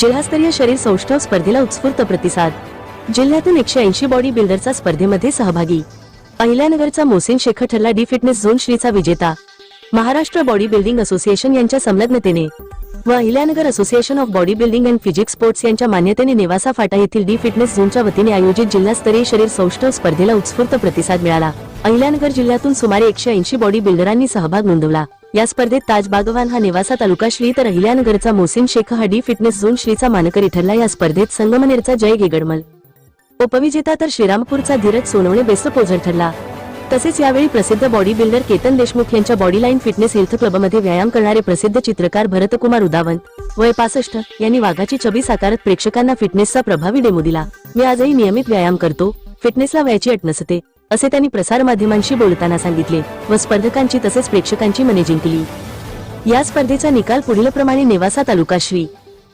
जिल्हास्तरीय शरीर सौष्ठव स्पर्धेला उत्स्फूर्त प्रतिसाद. जिल्ह्यातून एकशे ऐंशी बॉडी बिल्डरचा स्पर्धेमध्ये सहभागी. अहिल्यानगरचा मोसेन शेख ठरला डी फिटनेस झोन श्रीचा विजेता. महाराष्ट्र बॉडी बिल्डिंग असोसिएशन यांच्या संलग्नतेने व Ahilyanagar association of body building and physics sports यांच्या मान्यतेने नेवासा फाटा येथील डी फिटनेस झोनच्या वतीने आयोजित जिल्हास्तरीय शरीर सौष्ठव स्पर्धेला उत्स्फूर्त प्रतिसाद मिळाला. अहिल्यानगर जिल्ह्यातून सुमारे एकशे ऐंशी बॉडी बिल्डरांनी सहभाग नोंदवला. या स्पर्धेत ताज बागवान हा नेवासा तालुका श्री तर अहिल्यानगरचा मोसिन शेख हा डी फिटनेस झोन श्रीचा मानकरी ठरला या स्पर्धेत संगमनेरचा जय गेगडमल. उपविजेता तर श्रीरामपूरचा धीरज सोनवणे बेस्ट पोझर ठरला. तसेच यावेळी प्रसिद्ध बॉडी बिल्डर केतन देशमुख यांच्या बॉडी लाईन फिटनेस हेल्थ क्लबमध्ये व्यायाम करणारे प्रसिद्ध चित्रकार भरतकुमार उदावंत वय पासष्ट यांनी वाघाची छबी साकारत प्रेक्षकांना फिटनेसचा प्रभावी डेमो दिला. मी आजही नियमित व्यायाम करतो. फिटनेसला वयाची अट नसते. असे त्यांनी प्रसारमाध्यमांशी बोलताना सांगितले व स्पर्धकांची तसेच प्रेक्षकांची मने जिंकली. या स्पर्धेचा निकाल पुढीलप्रमाणे नेवासा तालुका श्री.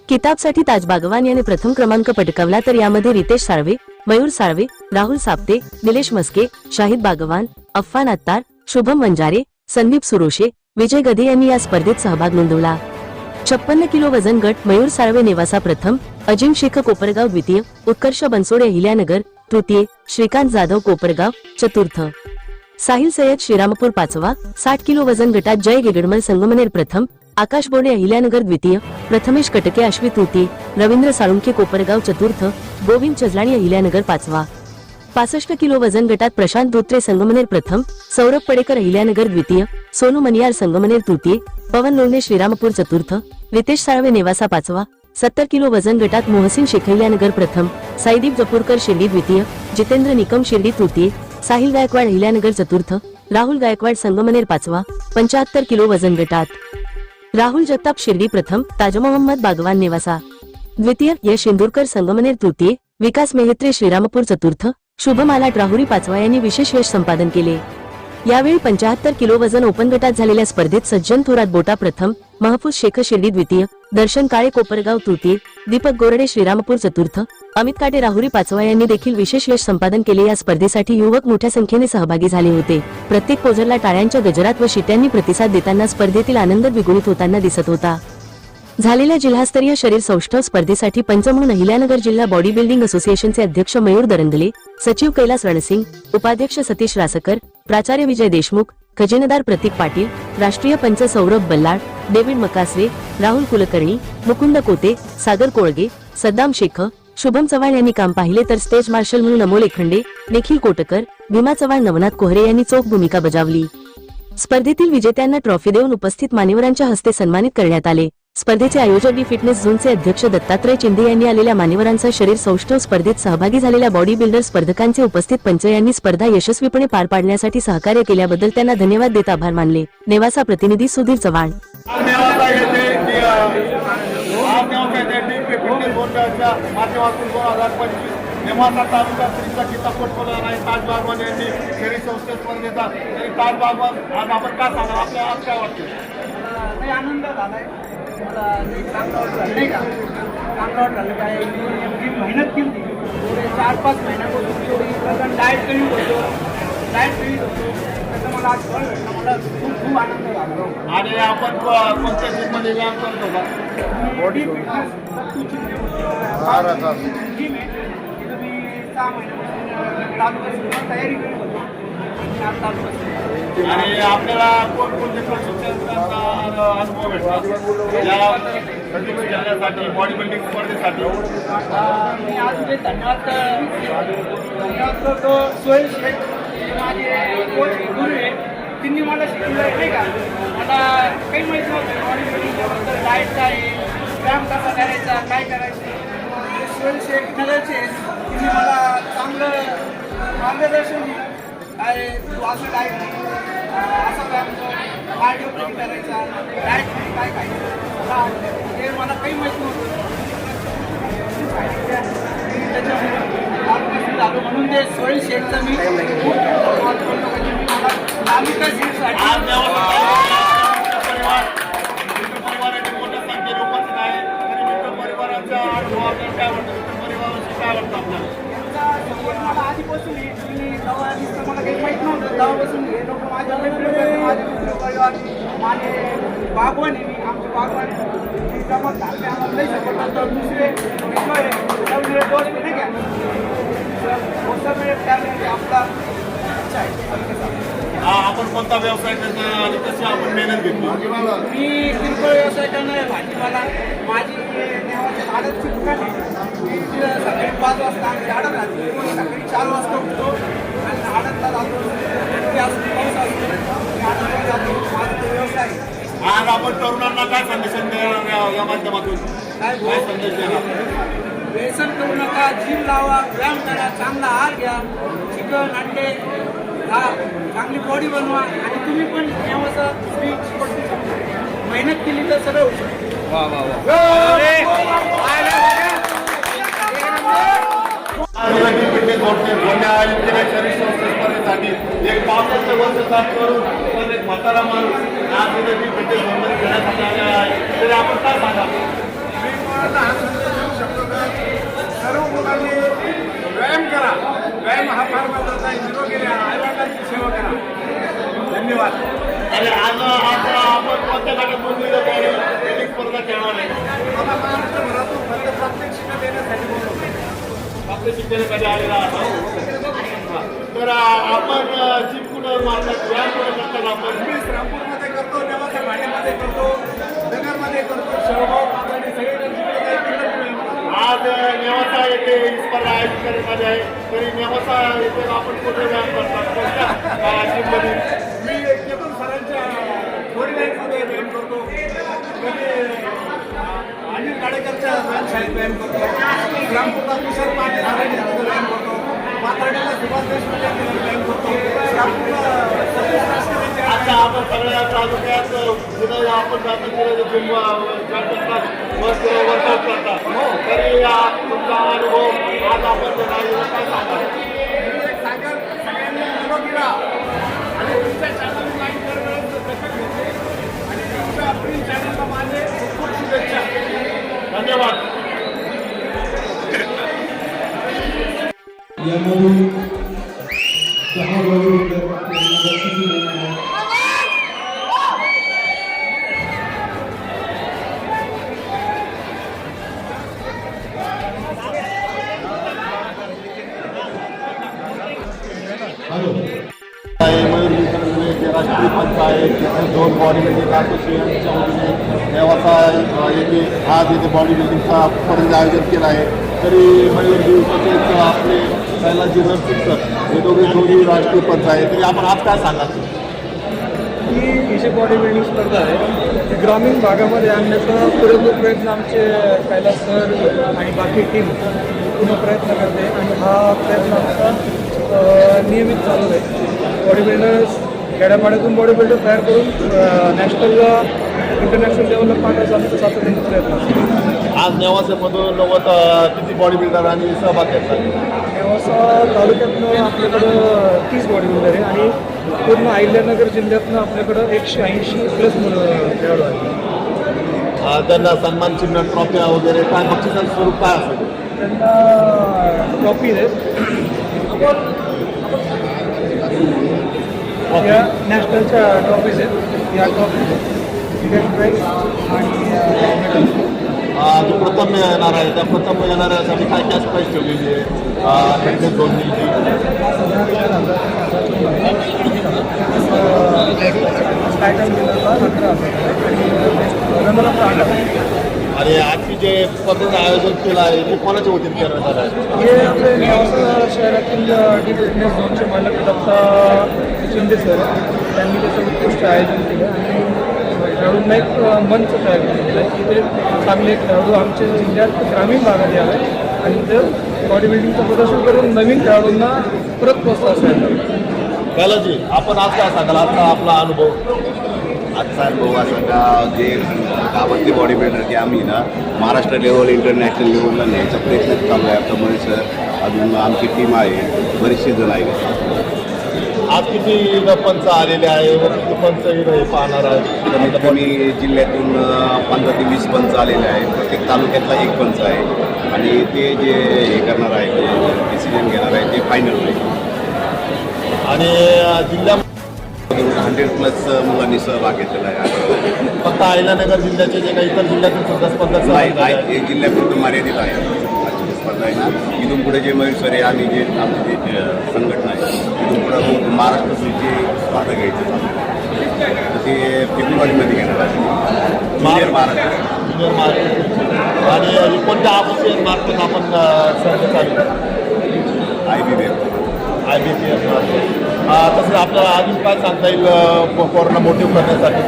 किताबसाठी ताज बागवान याने प्रथम क्रमांक पटकावला तर यामध्ये रितेश साळवे मयूर साळवे राहुल साप्ते निलेश मस्के शाहिद बागवान अफ्फान अत्तार शुभम वंजारे संदीप सुरोशे विजय गधे यांनी या स्पर्धेत सहभाग नोंदवला. छप्पन्न किलो वजन गट मयूर साळवे नेवासा प्रथम अजिम शेख कोपरगाव द्वितीय उत्कर्ष बनसोडे अहिल्यानगर तृतीय श्रीकांत जाधव कोपरगाव चतुर्थ. साहिल सय्यद श्रीरामपूर पाचवा साठ किलो वजन गटात जय गिगडमल संगमनेर प्रथम आकाश बोर्डे अहिल्यानगर द्वितीय प्रथमेश कटके आश्वी तृतीय रवींद्र साळुंखे कोपरगाव चतुर्थ गोविंद चजलाणी अहिल्यानगर पाचवा. पासष्ट किलो वजन गटात प्रशांत धोत्रे संगमनेर प्रथम सौरभ पडेकर अहिल्यानगर द्वितीय सोनू मनियार संगमनेर तृतीय पवन लोणे श्रीरामपूर चतुर्थ रितेश साळवे नेवासा पाचवा सत्तर किलो वजन गटात मोहसिन शेखैल्यानगर प्रथम साईदीप जपूरकर शिर्डी द्वितीय जितेंद्र निकम शिर्डी तृतीय साहिल गायकवाड हिल्यानगर चतुर्थ राहुल गायकवाड संगमनेर पाचवा पंच्याहत्तर किलो वजन गटात. राहुल जगताप शिर्डी प्रथम ताज मोहम्मद बागवान नेवासा. द्वितीय यश इंदूरकर संगमनेर तृतीय विकास मेहत्रे श्रीरामपूर चतुर्थ शुभमाला राहुरी पाचवा यांनी विशेष यश संपादन केले. यावेळी पंचाहत्तर किलो वजन ओपन गटात झालेल्या स्पर्धेत सज्जन थोरात बोटा प्रथम महफूज शेख शिर्डी द्वितीय दर्शन काळे कोपरगाव तृतीय दीपक गोरडे श्रीरामपूर चतुर्थ अमित काटे राहुरी पाचवा यांनी देखील विशेष यश संपादन केले. या स्पर्धेसाठी युवक मोठ्या संख्येने सहभागी झाले होते. प्रत्येक पोझरला टाळ्यांच्या गजरात व शिट्यांनी प्रतिसाद देताना स्पर्धेतील आनंद द्विगुणित होताना दिसत होता. झालेल्या जिल्हास्तरीय शरीर सौष्ठव स्पर्धेसाठी पंचमूळ म्हणून अहिल्यानगर जिल्हा बॉडी बिल्डिंग असोसिएशनचे अध्यक्ष मयूर दरंगले सचिव कैलास रणसिंग उपाध्यक्ष सतीश रासकर प्राचार्य विजय देशमुख खजिनदार प्रतीक पाटील राष्ट्रीय पंच सौरभ बल्लाळ डेव्हिड मकासरे राहुल कुलकर्णी मुकुंद कोते सागर कोळगे सद्दाम शेख शुभम चव्हाण यांनी काम पाहिले तर स्टेज मार्शल म्हणून अमोल एखंडे निखिल कोटकर भीमा चव्हाण नवनाथ कोहरे यांनी चोख भूमिका बजावली. स्पर्धेतील विजेत्यांना ट्रॉफी देऊन उपस्थित मान्यवरांच्या हस्ते सन्मानित करण्यात आले. स्पर्धेचे आयोजक डी फिटनेस झोनचे अध्यक्ष दत्तात्रय चिंदे यांनी आलेल्या मान्यवरांचा शरीर सौष्ठव स्पर्धेत सहभागी झालेल्या बॉडी बिल्डर स्पर्धकांचे उपस्थित पंच यांनी स्पर्धा यशस्वीपणे पार पाडण्यासाठी सहकार्य केल्याबद्दल त्यांना धन्यवाद देत आभार मानले. नेवासा प्रतिनिधी सुधीर चव्हाण. आज माध्यमातून दोन हजार पंचवीस नेमाचा तालुका श्रीचा किताब पोटफोला आहे. ताज बागवान यांनी शरीर संस्थे स्पर्धेचा. तरी ताज बागवान आज आपण काय सांगा आपल्याला आज काय वाटतं आनंद झालाय. नाही का? चांगलं वाटलं काय मी मेहनत केली चार पाच महिन्यापासून थोडी कारण कमी होतो. काय कमी होतो त्याचं मला आज फळ भेटलं मला खूप खूप आनंद झाला आणि आपण को- कोणत्या जिममध्ये व्यायाम करतो का? बॉडी फिटनेस जिम आहे तिथं मी सहा महिन्यापासून तयारी करत होतो आणि आपल्याला कोणकोणते प्रशिक्षकांचा अनुभव भेटला बॉडी बिल्डिंग स्पर्धेसाठी. मी आज धन्यवाद धन्यवाद करतो सोहेल शेख माझे कोच गुरु आहे. त्यांनी मला शिकवलं नाही का? मला काही माहिती नव्हतं बॉडी बिल्डिंगबद्दल डाएट काय आहे व्यायाम कसा करायचा काय करायचं ते करायचे त्यांनी मला चांगलं मार्गदर्शन दिलं. काय तू असं डाएट असं व्यायाम कार्डिओ करायचा डायट काय खायचं ते हे मला काही माहिती नव्हतं. त्याच्यामुळे झालो म्हणून ते सोळी शेटचा मी सपोर्ट मला आधीपासून मला काही माहीत नव्हतं. तेव्हापासून हे लोक माझ्या परिवार माझे बागवान आहे मी. आमच्या बागवान ती जमत झाली आम्हाला सपोर्ट करतो. दुसरे दोस्त नाही का आपण कोणता व्यवसाय करतो आणि कशी आपण मेहनत घेतली मी किरकोळ व्यवसाय करणार आहे भाजीपाला. माझी दुकान आहे. सकाळी पाच वाजता आम्ही झाडं राहते सकाळी चार वाजता उठतो. आणि जातो पाऊस असतो. आडातला जातो. माझा तो व्यवसाय आहे. आज आपण तरुणांना काय संदेश देणार या- माध्यमातून? काय काय संदेश देणार? व्यसन करू नका जिम लावा व्यायाम करा चांगला आहार घ्या चिकन अंडे खा चांगली बॉडी बनवा. आणि तुम्ही पण स्त्री मेहनत केली तर सगळं होऊ शकतं. एक पावसाचं वर्ष साफ करून पण एक म्हातारा माणूस आदिवासी पिढी जोडणे घेण्यासाठी आलेला आहे. तरी आपण काय सांगा मी मुलांना हा संदेश देऊ शकतो का सर्व मुलांनी व्यायाम करा व्यायाम हा फार महत्त्वाचा आहे निरोगी राहा आईवडिलांची सेवा करा धन्यवाद आणि आज आज आपण कोणत्या गटात नोंदणी बॉडी स्पर्धा खेळणार आहे मला महाराष्ट्रभरातून फक्त प्रात्यक्षिका देण्यासाठी बोलवतो आलेला तर आपण कुठं मारतात व्यायाम करतात आपण मी श्रामपूरमध्ये करतो नेवासा भांड्यामध्ये करतो नगरमध्ये करतो शेवगाव सगळे तिकडे आज नेवासा येथे स्पर्धा आयोजित करण्यात आहे. तरी नेवासा येथे आपण कुठे व्यायाम करतात कोणत्या जिममध्ये मी केतन सरांच्या बॉडी लाईनमध्ये व्यायाम करतो. कधी अनिल गाडेकरच्या व्यायामशाळेत व्यायाम करतो. तुषार पाटील सरांच्या तिथं व्यायाम करतो पाथर्डीला सुभाष देशमुख यांच्या तिथं व्यायाम करतो श्रामपूरला सतीश राष्ट्रवादीच्या आता आपण सगळ्या तालुक्यात आपण जातो तिथं जिम जॉईन करतात तरी तुमचा अनुभव आता आपण जे नाही काय सांगा मी एक सांगाल सगळ्यांनी निरोगी राहा आणि तुमच्या चॅनल लाईक करणं दखल घेते आणि तुमच्या प्रिंट चॅनलला माझे खूप खूप शुभेच्छा धन्यवाद यामधून दहा बॉडी बक्षिसी मिळणार आहे हॅलो आहे मयूर विक्रेते, जे राष्ट्रीय पंच आहे तिथे दोन बॉडी बिल्डिंग असोसिएशनच्या वतीने नेवासा अ, येथे आज येथे बॉडी बिल्डिंगचा स्पर्धेचं आयोजन केलं आहे तरी म्हणजे मयूर तसेच आपले कैलासजी रणसिंग सर हे दोघे दोन्ही राष्ट्रीय पंच आहे तरी आपण आज काय सांगाल? ही विषय जी बॉडी बिल्डिंग स्पर्धा आहे. ती ग्रामीण भागामध्ये आणण्याचा पुरेपूर प्रयत्न आमचे कैलास सर आणि बाकी टीम पूर्ण प्रयत्न करते. आणि हा प्रयत्न आमचा नियमित चालू आहे. बॉडी बिल्डर्स खेड्यापाड्यातून बॉडी बिल्डर तयार करून नॅशनलला इंटरनॅशनल लेवलला पाहण्याचा आमचा सातत्याने प्रयत्न असतो आज नेवासेमधून नव्वद अ, किती बॉडी बिल्डर आणि सहभाग घेतला नेवासा तालुक्यातनं आपल्याकडं तीस बॉडी बिल्डर आहे आणि पूर्ण अहिल्यानगर जिल्ह्यातनं आपल्याकडं एकशे ऐंशी प्लस मुलं खेळाडू आहेत. त्यांना सन्मान चिन्ह ट्रॉफ्या वगैरे काय बक्षिसाचं स्वरूप काय असेल? त्यांना ट्रॉफी आहेत. या नॅशनलच्या ट्रॉफीज आहेत. या ट्रॉफी सेकंड प्राईज आणि मेडल जो प्रथम येणार आहे त्या प्रथम येणाऱ्यासाठी काय कॅश प्राईज ठेवलेली आहे. अ, त्यांचे दोन आणि आजची जे स्पर्धेचं आयोजन केलं आहे ते कोणाच्या वतीने करण्यात आलं आहे? हे आपले नेवासा शहरातील डी फिटनेस झोनचे मालक दत्ता शिंदे सर त्यांनी त्याचं उत्कृष्ट आयोजन केलं. खेळाडूंना एक मंच तयार केलेलं आहे. की ते चांगले खेळाडू आमच्या जिल्ह्यात ग्रामीण भागात यावे आणि ते बॉडी बिल्डिंगचं प्रदर्शन करून नवीन खेळाडूंना परत प्रोत्साहन द्यावं. जी आपण आज काय सांगाल? आजचा आपला अनुभव? आजचा अनुभव असा का जे गावातले बॉडी बिल्डर की आम्ही ना महाराष्ट्र लेवल इंटरनॅशनल लेवलला न्यायचा प्रयत्न चालू आहे आता सर अजून आमची टीम आहे. बरेचसे जण आहेत. आज किती पंच आलेले आहे? व किती पंच हे पाहणार कमीत आहे कमी जिल्ह्यातून पंधरा ते वीस पंच आलेले आहेत. प्रत्येक तालुक्यातला एक पंच आहे. आणि ते जे हे करणार आहे डिसिजन घेणार आहे ते फायनल आहे. आणि जिल्ह्यामध्ये हंड्रेड प्लस मुलांनी सहभाग घेतलेला आहे. फक्त अहिल्यानगर जिल्ह्याचे जे काही इतर जिल्ह्यातील सुद्धा स्पर्धा. आहे जिल्ह्यापुरतं मर्यादित आहे. स्पर्धा आहे ना इथून पुढे जे मयूर आहे आम्ही जे आमची जे संघटना आहे इथून पुढे महाराष्ट्र सुची स्पर्धा घ्यायची. चालू आहे. तर ते फेब्रुवारीमध्ये घेणार आहे. महाराष्ट्र आणि कोणत्या ऑफिशियल मार्फत आपण स्पर्धा चालू I B I B P S तसं आपल्याला अजून काय सांगता येईल कोरोना मोटिव्ह करण्यासाठी?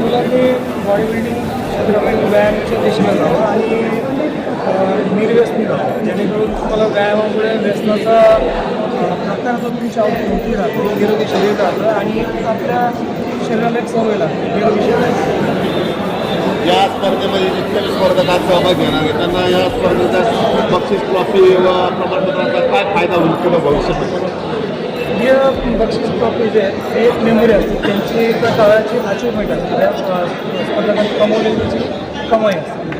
मुलांनी बॉडी बिल्डिंग क्षेत्रामध्ये व्यायामाच्या दिशेला जावं आणि निर्व्यसनी राहावं जेणेकरून तुम्हाला व्यायामामुळे व्यसनाचा प्रकारचा तुमची मोठी राहते. निरोगी शरीर राहतं आणि आपल्या शरीराला एक सवय लागते. निरोगी शरीर या स्पर्धेमध्ये जितके स्पर्धक आज सहभाग घेणार आहे. त्यांना या स्पर्धेचा बक्षीस ट्रॉफी व प्रमाणपत्राचा काय फायदा होईल पुढे भविष्यामध्ये हे बक्षीस ट्रॉफी जे आहेत हे एक मेमरी असते. त्यांची एका काळाची अचिव्हमेंट असते. त्या स्पर्धकांनी कमवलेली त्याची कमाई असते.